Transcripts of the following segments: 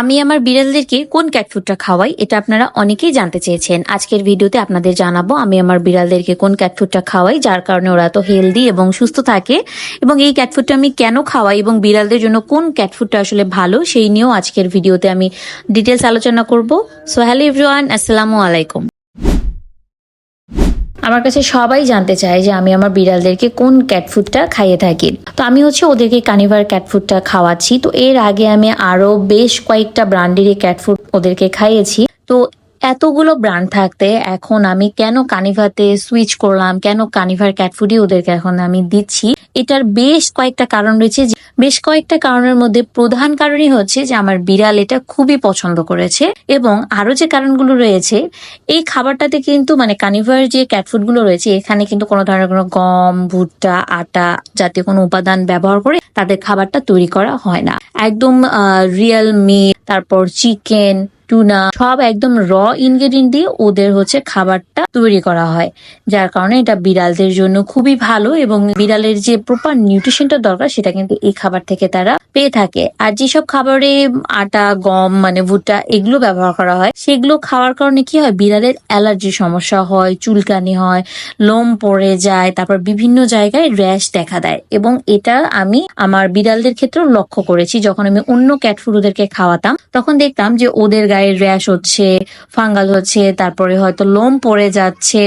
আমি আমার বিড়ালদেরকে কোন ক্যাট ফুডটা খাওয়াই, এটা আপনারা অনেকেই জানতে চেয়েছেন। আজকের ভিডিওতে আপনাদের জানাব, আমি আমার বিড়ালদেরকে কোন ক্যাট ফুডটা খাওয়াই, যার কারণে ওরা তো হেলদি এবং সুস্থ থাকে। এবং এই ক্যাট ফুডটা আমি কেন খাওয়াই এবং বিড়ালদের জন্য কোন ক্যাট ফুডটা আসলে ভালো, সেই নিয়েও আজকের ভিডিওতে আমি ডিটেলস আলোচনা করব। সো হ্যালো এভরিওয়ান আসসালামু আলাইকুম। আমার কাছে সবাই জানতে চায় যে আমি আমার বিড়ালদেরকে কোন ক্যাট ফুডটা খাইয়ে থাকি। তো আমি হচ্ছে ওদেরকে কানিভার ক্যাট ফুডটা খাওয়াচ্ছি। তো এর আগে আমি আরও বেশ কয়েকটা ব্র্যান্ডের ক্যাট ফুড ওদেরকে খাইয়েছি। তো এতগুলো ব্র্যান্ড থাকতে এখন আমি কেন কানিভাতে সুইচ করলাম, কেন কানিভার ক্যাট ফুডই ওদেরকে এখন আমি দিচ্ছি, এটার বেশ কয়েকটা কারণ রয়েছে বেশ কয়েকটা কারণের মধ্যে প্রধান কারণই হচ্ছে যে আমার বিড়াল এটা খুবই পছন্দ করেছে এবং আরও যে কারণগুলো রয়েছে, এই খাবারটাতে কিন্তু মানে কানিভার যে ক্যাট ফুডগুলো রয়েছে, এখানে কিন্তু কোনো ধরনের কোনো গম, ভুট্টা, আটা জাতীয় কোনো উপাদান ব্যবহার করে তাদের খাবারটা তৈরি করা হয় না। একদম রিয়েল মিট তারপর চিকেন টুনা, সব একদম র ইনগ্রেডিয়েন্ট দিয়ে ওদের হচ্ছে খাবারটা তৈরি করা হয়। যার কারণে এটা বিড়ালদের জন্য খুবই ভালো এবং বিড়ালের যে প্রপার নিউট্রিশনটা দরকার সেটা কিন্তু এই খাবার থেকে তারা পেয়ে থাকে। আর যেসব খাবারে আটা, গম মানে ভুট্টা এগুলো ব্যবহার করা হয়, সেগুলো খাওয়ার কারণে কি হয়? বিড়ালের অ্যালার্জি সমস্যা হয়, চুলকানি হয়, লোম পড়ে যায়, তারপর বিভিন্ন জায়গায় র্যাশ দেখা দেয়। এবং এটা আমি আমার বিড়ালদের ক্ষেত্রেও লক্ষ্য করেছি। যখন আমি অন্য ক্যাট ফুড ওদেরকে খাওয়াতাম, তখন দেখতাম যে ওদের গায়ে র্যাশ হচ্ছে, ফাঙ্গাল হচ্ছে, তারপরে হয়তো লোম পড়ে যাচ্ছে,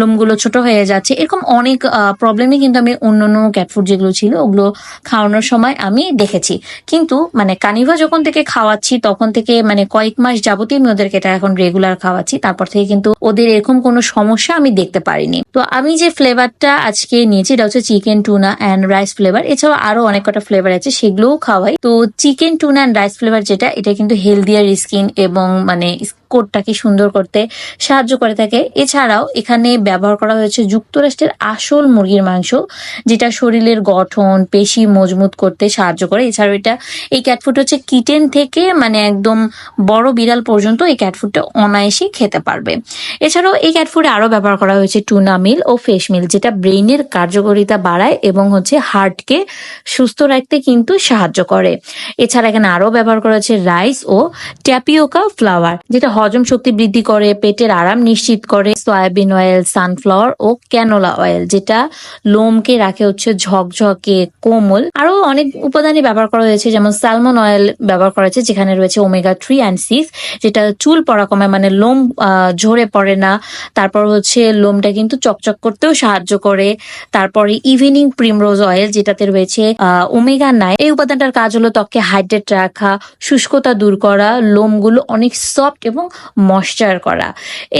লোমগুলো ছোট হয়ে যাচ্ছে, এরকম অনেক প্রবলেমই কিন্তু আমি অন্য অন্য ক্যাটফুড যেগুলো ছিল ওগুলো খাওয়ানোর সময় আমি দেখেছি। কিন্তু মানে কানিভা যখন থেকে খাওয়াচ্ছি, তখন থেকে মানে কয়েক মাস যাবতই আমি ওদেরকে এটা এখন রেগুলার খাওয়াচ্ছি, তারপর থেকে কিন্তু ওদের এরকম কোনো সমস্যা আমি দেখতে পারিনি। তো আমি যে ফ্লেভারটা আজকে নিয়েছি, এটা হচ্ছে chicken tuna and rice flavour এছাড়াও আরও অনেক কটা ফ্লেভার আছে, সেগুলোও খাওয়াই। তো chicken tuna and rice flavour যেটা, এটা কিন্তু হেলদিয়ার স্কিন এবং মানে কোটটাকে সুন্দর করতে সাহায্য করে থাকে। এছাড়াও এখানে ব্যবহার করা হয়েছে যুক্তরাষ্ট্রের আসল মুরগির মাংস, যেটা শরীরের গঠন, পেশি মজবুত করতে সাহায্য করে। এছাড়াও এটা, এই ক্যাটফুড হচ্ছে কিটেন থেকে মানে একদম বড় বিড়াল পর্যন্ত এই ক্যাটফুডটা অনায়াসেই খেতে পারবে। এছাড়াও এই ক্যাটফুডে আরও ব্যবহার করা হয়েছে টুনা মিল ও ফিশ মিল যেটা ব্রেইনের কার্যকারিতা বাড়ায় এবং হচ্ছে হার্টকে সুস্থ রাখতে কিন্তু সাহায্য করে। এছাড়া এখানে আরও ব্যবহার করা হয়েছে রাইস ও ট্যাপিওকা ফ্লাওয়ার যেটা হজম শক্তি বৃদ্ধি করে, পেটের আরাম নিশ্চিত করে, সয়াবিন অয়েল, সানফ্লাওয়ার ও ক্যানোলা অয়েল, যেটা লোমকে রাখে হচ্ছে ঝকঝকে, কোমল। আরও অনেক উপাদানই ব্যবহার করা হয়েছে, যেমন স্যালমন অয়েল ব্যবহার করা হয়েছে, যেখানে রয়েছে ওমেগা থ্রি অ্যান্ড সিক্স, যেটা চুল পড়া কমায় মানে লোম ঝরে পড়ে না। তারপর হচ্ছে লোমটা কিন্তু চকচক করতেও সাহায্য করে। তারপরে ইভিনিং প্রিমরোজ অয়েল, যেটাতে রয়েছে ওমেগা নাইন। এই উপাদানটার কাজ হলো ত্বককে হাইড্রেট রাখা, শুষ্কতা দূর করা, লোমগুলো অনেক সফট এবং ময়শ্চার করা।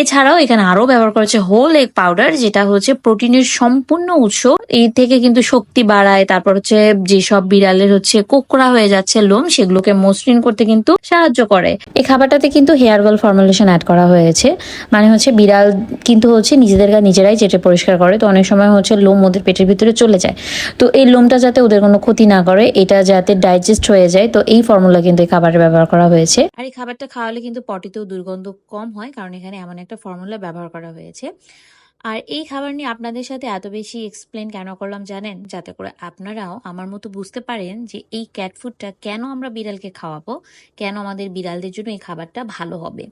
এছাড়াও এখানে আরও ব্যবহার করা হচ্ছে হোল এগ পাউডার যেটা হচ্ছে প্রোটিনের সম্পূর্ণ উৎস। এই থেকে কিন্তু শক্তি বাড়ায়, তারপর হচ্ছে যেসব বিড়ালের হচ্ছে কোকড়া হয়ে যাচ্ছে লোম, সেগুলোকে মসৃণ করতে কিন্তু সাহায্য করে। এই খাবারটাতে কিন্তু হেয়ার অয়েল ফর্মুলেশন অ্যাড করা হয়েছে। মানে হচ্ছে বিড়াল কিন্তু হচ্ছে নিজেদের গা নিজেরাই চেটে পরিষ্কার করে, তো অনেক সময় হচ্ছে লোম ওদের পেটের ভিতরে চলে যায়। তো এই লোমটা যাতে ওদের কোনো ক্ষতি না করে, এটা যাতে ডাইজেস্ট হয়ে যায়, তো এই ফর্মুলা কিন্তু এই খাবারে ব্যবহার করা হয়েছে। আর এই খাবারটা খাওয়ালে কিন্তু পটিতেও দুর্গন্ধ কম হয় কারণ এখানে এমন একটা ফর্মুলা ব্যবহার করা হয়েছে। আর এই খাবার নিয়ে আপনাদের সাথে এত বেশি এক্সপ্লেন কেন করলাম জানেন? যাতে করে আপনারাও আমার মতো বুঝতে পারেন যে এই ক্যাট ফুডটা কেন আমরা বিড়ালকে খাওয়াবো? কেন আমাদের বিড়ালদের জন্য এই খাবারটা ভালো হবে?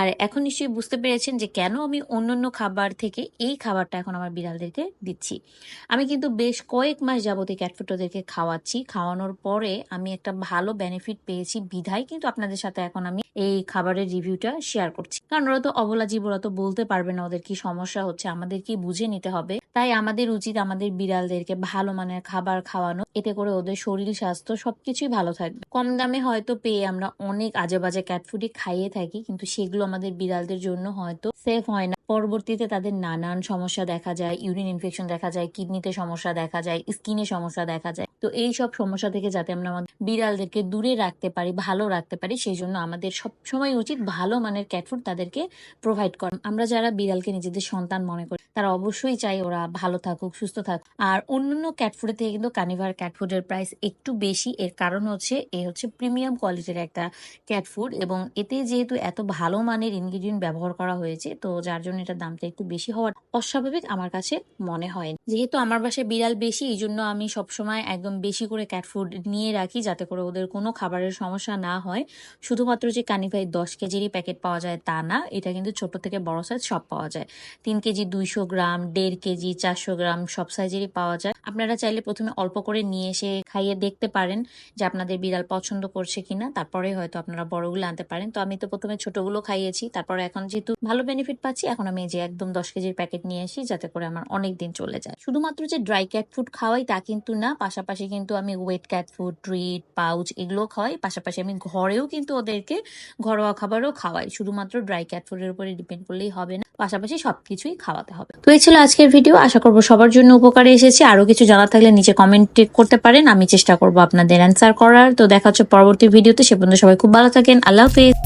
আর এখন নিশ্চয়ই বুঝতে পেরেছেন যে কেন আমি অন্যান্য খাবার থেকে এই খাবারটা এখন আমার বিড়ালদেরকে দিচ্ছি। আমি কিন্তু বেশ কয়েক মাস যাবত এই ক্যাট ফুড ওদেরকে খাওয়াচ্ছি। খাওয়ানোর পরে আমি একটা ভালো বেনিফিট পেয়েছি বিধায়, কিন্তু আপনাদের সাথে এখন আমি এই খাবারের রিভিউটা শেয়ার করছি। কারণ ওরা তো অবলা জীব ওরা তো বলতে পারবে না ওদের কি সমস্যা হচ্ছে আমাদেরকে বুঝে নিতে হবে। তাই আমাদের উচিত আমাদের বিড়ালদেরকে ভালো মানের খাবার খাওয়ানো। এতে করে ওদের শরীর স্বাস্থ্য সবকিছুই ভালো থাকবে। কম দামে হয়তো পেয়ে আমরা অনেক আজে বাজে ক্যাটফুডই খাইয়ে থাকি, কিন্তু সেগুলো আমাদের বিড়ালদের জন্য হয়তো সেফ হয় না। পরবর্তীতে তাদের নানান সমস্যা দেখা যায় ইউরিন ইনফেকশন দেখা যায় কিডনিতে সমস্যা দেখা যায় স্কিনে সমস্যা দেখা যায়। তো এই সব সমস্যা থেকে যাতে আমরা আমাদের বিড়ালদেরকে দূরে রাখতে পারি, ভালো রাখতে পারি, সেই জন্য আমাদের সবসময় উচিত ভালো মানের ক্যাট ফুড তাদেরকে প্রোভাইড করা। আমরা যারা বিড়ালকে নিজেদের সন্তান মনে করি তারা অবশ্যই চাই ওরা ভালো থাকুক, সুস্থ থাকুক। আর অন্যান্য ক্যাটফুডের থেকে কিন্তু কানিভার ক্যাটফুডের প্রাইস একটু বেশি। এর কারণ হচ্ছে, এ হচ্ছে প্রিমিয়াম কোয়ালিটির একটা ক্যাটফুড এবং এতে যেহেতু এত ভালো মানের ইনগ্রিডিয়েন্ট ব্যবহার করা হয়েছে, তো যার জন্য এটার দামটা একটু বেশি হওয়ার অস্বাভাবিক আমার কাছে মনে হয়। যেহেতু আমার বাসায় বিড়াল বেশি, এই জন্য আমি সবসময় একদম বেশি করে ক্যাটফুড নিয়ে রাখি, যাতে করে ওদের কোনো খাবারের সমস্যা না হয়। শুধুমাত্র যে কানিভাই দশ কেজিরই প্যাকেট পাওয়া যায় তা না, এটা কিন্তু ছোট থেকে বড় সাইজ সব পাওয়া যায়। তিন কেজি দুইশো গ্রাম, দেড় কেজি, চারশো গ্রাম সব সাইজেরই পাওয়া যায়। আপনারা চাইলে প্রথমে অল্প করে নিয়ে এসে খাইয়ে দেখতে পারেন যে আপনাদের বিড়াল পছন্দ করছে কিনা। তারপরে হয়তো আপনারা বড়গুলো আনতে পারেন। তো আমি তো প্রথমে ছোটগুলো খাইয়েছি। তারপরে এখন যেহেতু ভালো বেনিফিট পাচ্ছি, এখন আমি যে একদম দশ কেজির প্যাকেট নিয়ে আসি যাতে করে আমার অনেক দিন চলে যায়। শুধুমাত্র যে ড্রাই ক্যাট ফুড খাওয়াই তা কিন্তু না, পাশাপাশি কিন্তু আমি wet cat food treat pouch এগুলো খাওয়াই। পাশাপাশি আমি ঘরেও কিন্তু ওদেরকে ঘরোয়া খাবারও খাওয়াই। শুধুমাত্র ড্রাই ক্যাট ফুডের উপরে ডিপেন্ড করলেই হবে না। পাশাপাশি সবকিছুই খাওয়াতে হবে। তো এই ছিল আজকের ভিডিও আশা করব সবার জন্য উপকারে এসেছে। আরও কিছু জানা থাকলে নিচে কমেন্ট করতে পারেন। আমি চেষ্টা করব আপনাদের অ্যান্সার করার। তো দেখা হচ্ছে পরবর্তী ভিডিওতে সে পর্যন্ত সবাই খুব ভালো থাকেন। আল্লাহ হাফিজ।